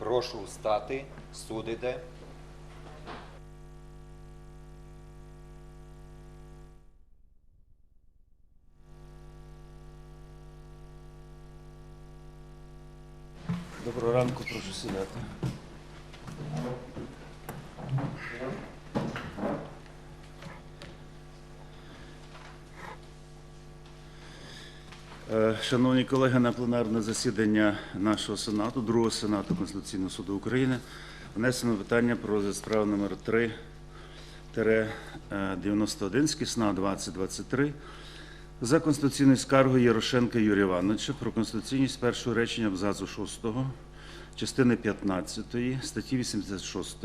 Прошу встати, суд іде. Доброго ранку, прошу сідати. Е, Шановні колеги, на пленарне засідання нашого Сенату, другого Сенату Конституційного суду України, внесено питання про справи номер 3 91 з КІСНА 2023 за конституційною скаргою Ярошенка Юрія Івановича про конституційність першого речення абзацу 6 частини 15 статті 86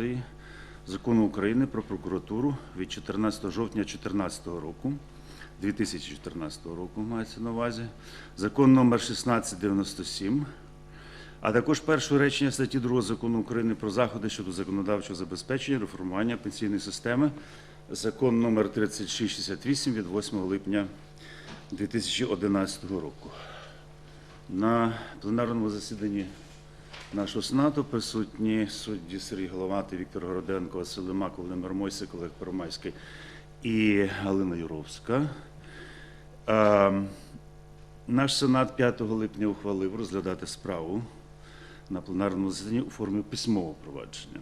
Закону України про прокуратуру від 14 жовтня 2014 року, 2014 року мається на увазі, закон номер 1697, а також першого речення статті 2 Закону України про заходи щодо законодавчого забезпечення реформування пенсійної системи, закон номер 3668 від 8 липня 2011 року. На пленарному засіданні нашого Сенату присутні судді Сергій Головатий, Віктор Городенко, Василь Лимак, Володимир Мойсик, Олег Первомайський і Галина Юровська. Наш Сенат 5 липня ухвалив розглядати справу на пленарному засіданні у формі письмового провадження.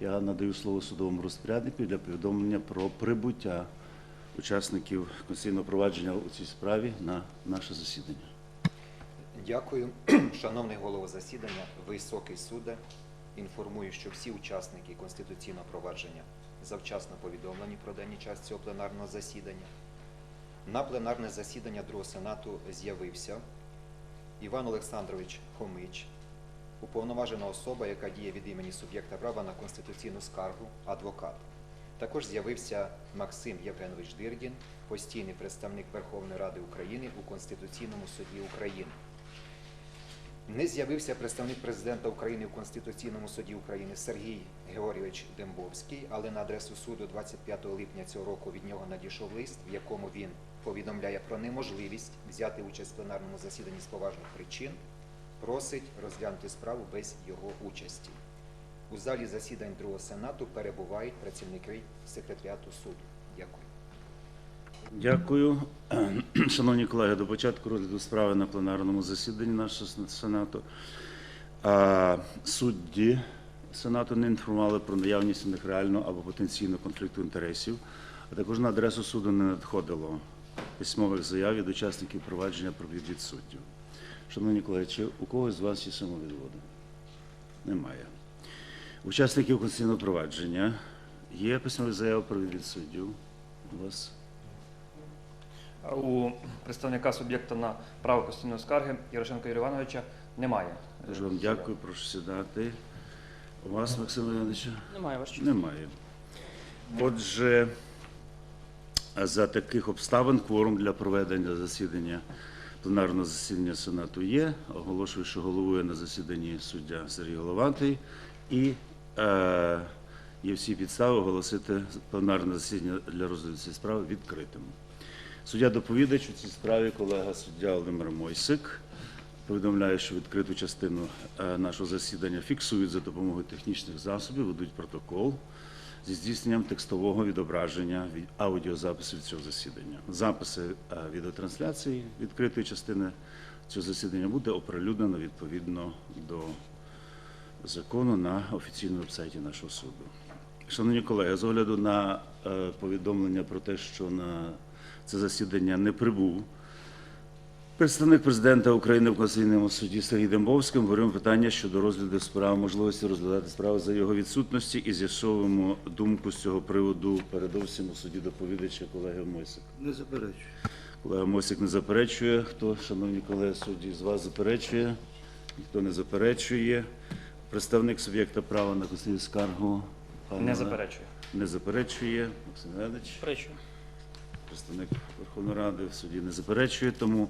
Я надаю слово судовому розпоряднику для повідомлення про прибуття учасників конституційного провадження у цій справі на наше засідання. Дякую. Шановний голово засідання, високий суде. Інформую, що всі учасники конституційного провадження завчасно повідомлені про даний час цього пленарного засідання. На пленарне засідання Другого Сенату з'явився Іван Олександрович Хомич, уповноважена особа, яка діє від імені суб'єкта права на конституційну скаргу, адвокат. Також з'явився Максим Євгенович Дирдін, постійний представник Верховної Ради України у Конституційному суді України. Не з'явився представник президента України у Конституційному суді України Сергій Георгійович Дембовський, але на адресу суду 25 липня цього року від нього надійшов лист, в якому він повідомляє про неможливість взяти участь в пленарному засіданні з поважних причин, просить розглянути справу без його участі. У залі засідань Другого Сенату перебувають працівники секретаріату суду. Дякую. Дякую. Шановні колеги, до початку розгляду справи на пленарному засіданні нашого Сенату судді Сенату не інформували про наявність у них реального або потенційного конфлікту інтересів, а також на адресу суду не надходило письмових заяв від учасників провадження про відвід суддів. Шановні колеги, чи у когось з вас є самовідводи? Немає. Учасників конституційного провадження є письмові заяви про відвід суддів? У вас? У представника суб'єкта на право конституційної скарги Ярошенка Юрія Івановича немає. Дуже вам дякую, прошу сідати. У вас, Максим Леонідовича? Немає ваш честь. Немає. Отже, за таких обставин кворум для проведення засідання пленарного засідання Сенату є. Оголошую, що головує на засіданні суддя Сергій Головатий і е, є всі підстави оголосити пленарне засідання для розгляду цієї справи відкритим. Суддя доповідач у цій справі колега суддя Володимир Мойсик повідомляє, що відкриту частину е, нашого засідання фіксують за допомогою технічних засобів, ведуть протокол зі здійсненням текстового відображення від аудіозаписів цього засідання. Записи е, відеотрансляції відкритої частини цього засідання буде оприлюднено відповідно до закону на офіційному сайті нашого суду. Шановні колеги, з огляду на е, повідомлення про те, що на це засідання не прибув представник президента України в Конституційному суді Сергій Дембовський, говоримо питання щодо розгляду справи, можливості розглядати справу за його відсутності і з'ясовуємо думку з цього приводу передовсім у суді доповідача колеги Мойсик. Не заперечую. Колега Мосик не заперечує. Хто, шановні колеги судді, з вас заперечує? Ніхто не заперечує. Представник суб'єкта права на конституційну скаргу пан Не заперечує. не заперечує. Максим Леонідович, Заперечую. Представник Верховної Ради в суді не заперечує. Тому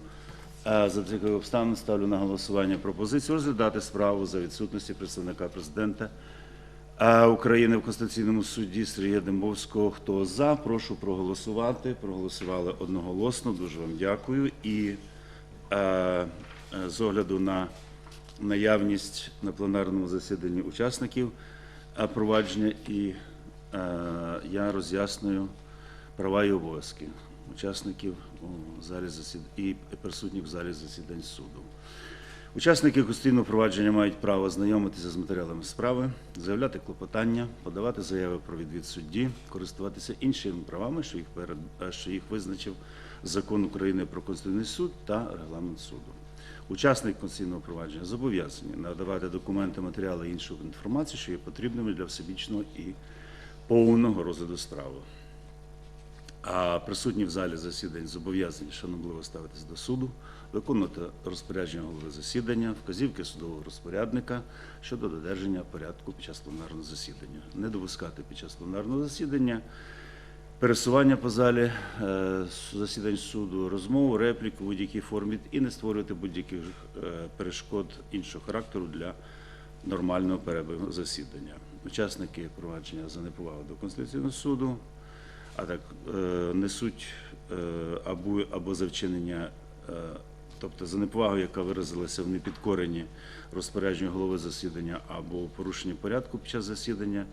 е, за таких обставин ставлю на голосування пропозицію розглядати справу за відсутності представника президента е, України в Конституційному суді Сергія Дембовського. Хто за, прошу проголосувати. Проголосували одноголосно. Дуже вам дякую. І е, з огляду на наявність на пленарному засіданні учасників провадження і я роз'яснюю права і обов'язки учасників у залі засід... і присутніх в залі засідань суду. Учасники конституційного провадження мають право знайомитися з матеріалами справи, заявляти клопотання, подавати заяви про відвід судді, користуватися іншими правами, що їх, перед... е, що їх визначив Закон України про Конституційний суд та регламент суду. Учасник конституційного провадження зобов'язані надавати документи, матеріали і іншу інформацію, що є потрібними для всебічного і повного розгляду справи. А присутні в залі засідань зобов'язані шанобливо ставитись до суду, виконувати розпорядження голови засідання, вказівки судового розпорядника щодо додержання порядку під час пленарного засідання, не допускати під час пленарного засідання пересування по залі е, засідань суду, розмову, репліку в будь-якій формі і не створювати будь-яких е, перешкод іншого характеру для нормального перебігу засідання. Учасники провадження за неповагу до Конституційного суду, а так е, несуть е, або, або за вчинення, е, тобто за неповагу, яка виразилася в непідкоренні розпорядження голови засідання або порушення порядку під час засідання,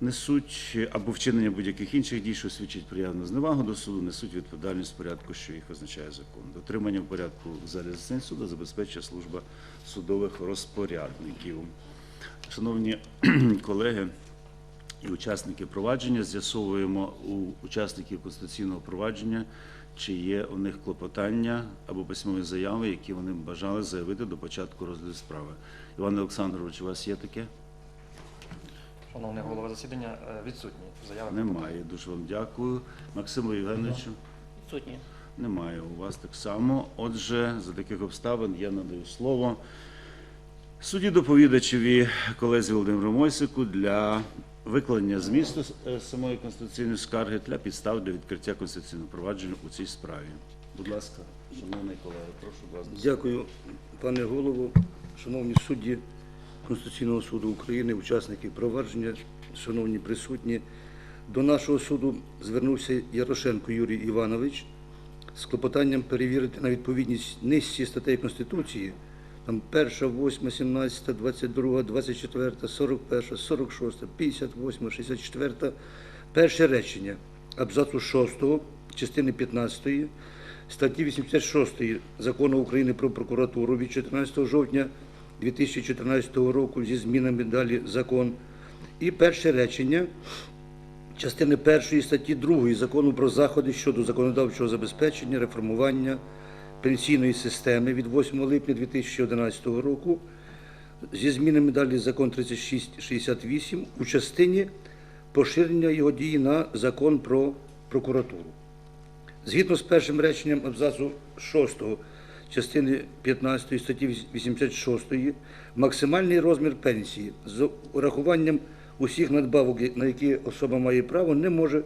несуть або вчинення будь-яких інших дій, що свідчить про явну зневагу до суду, несуть відповідальність в порядку, що їх визначає закон. Дотримання в порядку в залі засідань суду забезпечує служба судових розпорядників. Шановні колеги і учасники провадження, з'ясовуємо у учасників конституційного провадження, чи є у них клопотання або письмові заяви, які вони бажали заявити до початку розгляду справи. Іван Олександрович, у вас є таке? Шановний голова засідання, е, відсутні заяви. Немає. Дуже вам дякую. Максиму Євгеновичу? Відсутні. Немає у вас так само. Отже, за таких обставин я надаю слово судді доповідачеві колезі Володимиру Мойсику для викладення змісту е, самої конституційної скарги для підстав для відкриття конституційного провадження у цій справі. Будь ласка, шановний колега, прошу вас. Дякую, пане голово, шановні судді Конституційного суду України, учасники провадження, шановні присутні. До нашого суду звернувся Ярошенко Юрій Іванович з клопотанням перевірити на відповідність низці статей Конституції, там 1, 8, 17, 22, 24, 41, 46, 58, 64, перше речення абзацу 6, частини 15 статті 86 Закону України про прокуратуру від 14 жовтня 2014 року зі змінами далі закон. І перше речення частини 1 статті 2 Закону про заходи щодо законодавчого забезпечення, реформування пенсійної системи від 8 липня 2011 року зі змінами далі закон 3668 у частині поширення його дії на закон про прокуратуру. Згідно з першим реченням абзацу 6 частини 15 статті 86 максимальний розмір пенсії з урахуванням усіх надбавок, на які особа має право, не може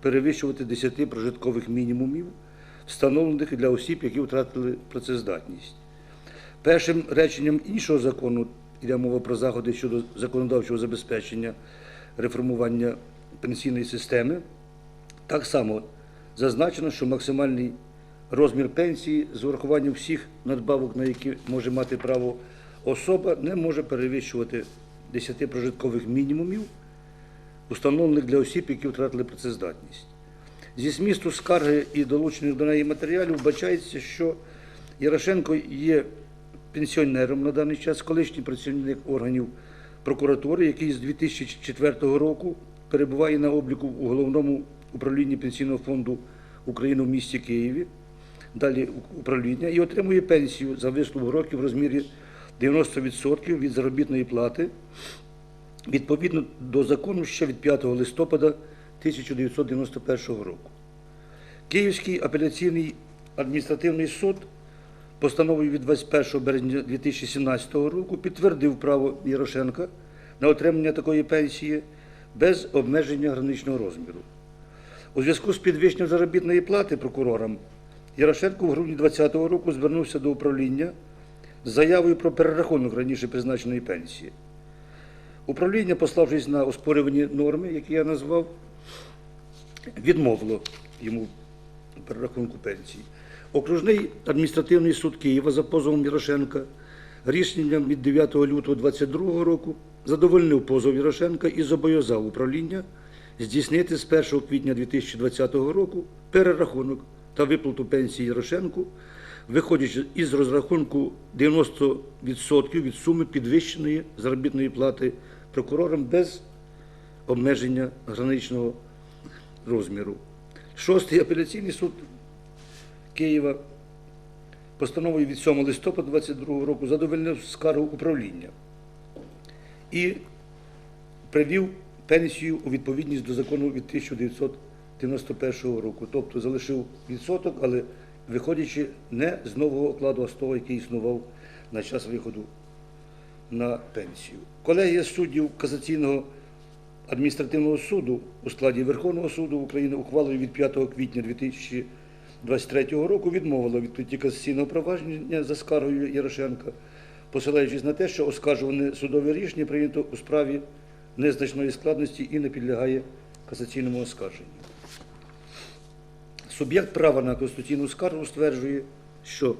перевищувати 10 прожиткових мінімумів, встановлених для осіб, які втратили працездатність. Першим реченням іншого закону йде мова про заходи щодо законодавчого забезпечення реформування пенсійної системи. Так само зазначено, що максимальний розмір пенсії з урахуванням всіх надбавок, на які може мати право особа, не може перевищувати 10 прожиткових мінімумів, установлених для осіб, які втратили працездатність. Зі змісту скарги і долучених до неї матеріалів вбачається, що Ярошенко є пенсіонером на даний час, колишній працівник органів прокуратури, який з 2004 року перебуває на обліку у головному управлінні Пенсійного фонду України в місті Києві, далі управління, і отримує пенсію за вислугу років в розмірі 90% від заробітної плати відповідно до закону ще від 5 листопада 1991 року. Київський апеляційний адміністративний суд постановою від 21 березня 2017 року підтвердив право Ярошенка на отримання такої пенсії без обмеження граничного розміру. У зв'язку з підвищенням заробітної плати прокурорам Ярошенко в грудні 2020 року звернувся до управління з заявою про перерахунок раніше призначеної пенсії. Управління, пославшись на оспорювані норми, які я назвав, відмовило йому перерахунку пенсії. Окружний адміністративний суд Києва за позовом Ярошенка рішенням від 9 лютого 2022 року задовольнив позов Ярошенка і зобов'язав управління здійснити з 1 квітня 2020 року перерахунок та виплату пенсії Ярошенку, виходячи із розрахунку 90% від суми підвищеної заробітної плати прокурорам без обмеження граничного розміру. Шостий апеляційний суд Києва постановою від 7 листопада 2022 року задовольнив скаргу управління і привів пенсію у відповідність до закону від 1991 року. Тобто залишив відсоток, але виходячи не з нового окладу, а з того, який існував на час виходу на пенсію. Колегія суддів касаційного адміністративного суду у складі Верховного суду України ухвалою від 5 квітня 2023 року відмовила у відкритті касаційного провадження за скаргою Ярошенка, посилаючись на те, що оскаржуване судове рішення прийнято у справі незначної складності і не підлягає касаційному оскарженню. Суб'єкт права на конституційну скаргу стверджує, що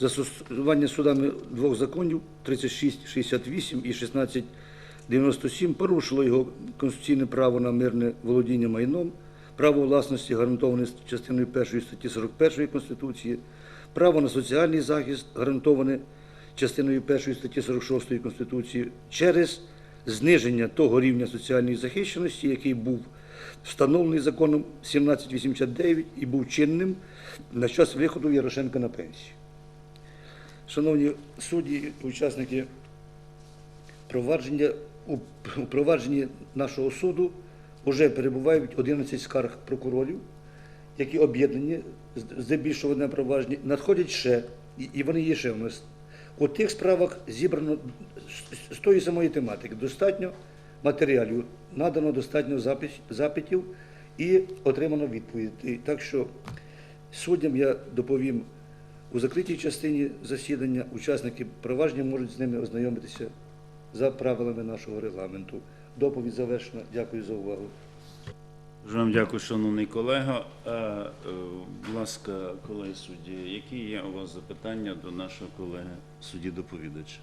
застосування судами двох законів 3668 і 1697 порушило його конституційне право на мирне володіння майном, право власності гарантоване частиною 1 статті 41 Конституції, право на соціальний захист гарантоване частиною 1 статті 46 Конституції через зниження того рівня соціальної захищеності, який був встановлений законом 1789 і був чинним на час виходу Ярошенка на пенсію. Шановні судді, учасники провадження, у провадженні нашого суду вже перебувають 11 скарг прокурорів, які об'єднані здебільшого на провадженні. Надходять ще, і- вони є ще в нас. У тих справах зібрано з тої самої тематики. Достатньо матеріалів, надано достатньо запитів і отримано відповідь. Так що суддям я доповім у закритій частині засідання. Учасники провадження можуть з ними ознайомитися за правилами нашого регламенту. Доповідь завершена. Дякую за увагу. Дуже вам дякую, шановний колего. Е, е, Будь ласка, колеги судді, які є у вас запитання до нашого колеги судді доповідача?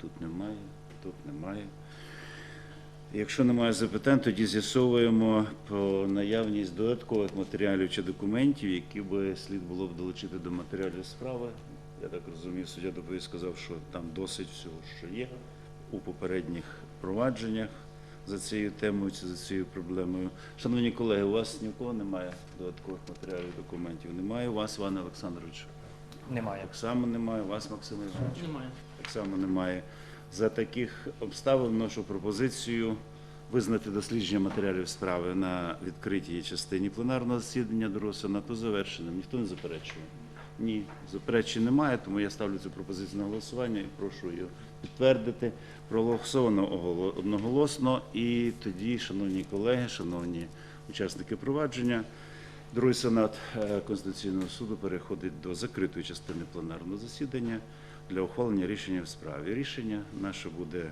Тут немає, тут немає. Якщо немає запитань, тоді з'ясовуємо про наявність додаткових матеріалів чи документів, які би слід було б долучити до матеріалів справи. Я так розумію, суддя доповідь сказав, що там досить всього, що є у попередніх провадженнях за цією темою чи за цією проблемою. Шановні колеги, у вас ні в кого немає додаткових матеріалів, документів? Немає у вас, Іван Олександрович? Немає. Так само немає. У вас, Максим Іванович? Немає. Так само немає. За таких обставин вношу пропозицію визнати дослідження матеріалів справи на відкритій частині пленарного засідання сенату завершеним. Ніхто не заперечує? Ні, заперечень немає, тому я ставлю цю пропозицію на голосування і прошу її підтвердити. Проголосовано оголо- одноголосно. І тоді, шановні колеги, шановні учасники провадження, Другий сенат е, Конституційного суду переходить до закритої частини пленарного засідання для ухвалення рішення в справі. Рішення наше буде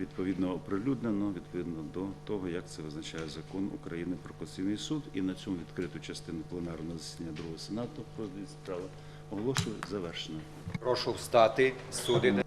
відповідно оприлюднено відповідно до того, як це визначає закон України про Конституційний суд. І на цьому відкриту частину пленарного засідання другого сенату про справи оголошую завершено. Прошу встати, суди.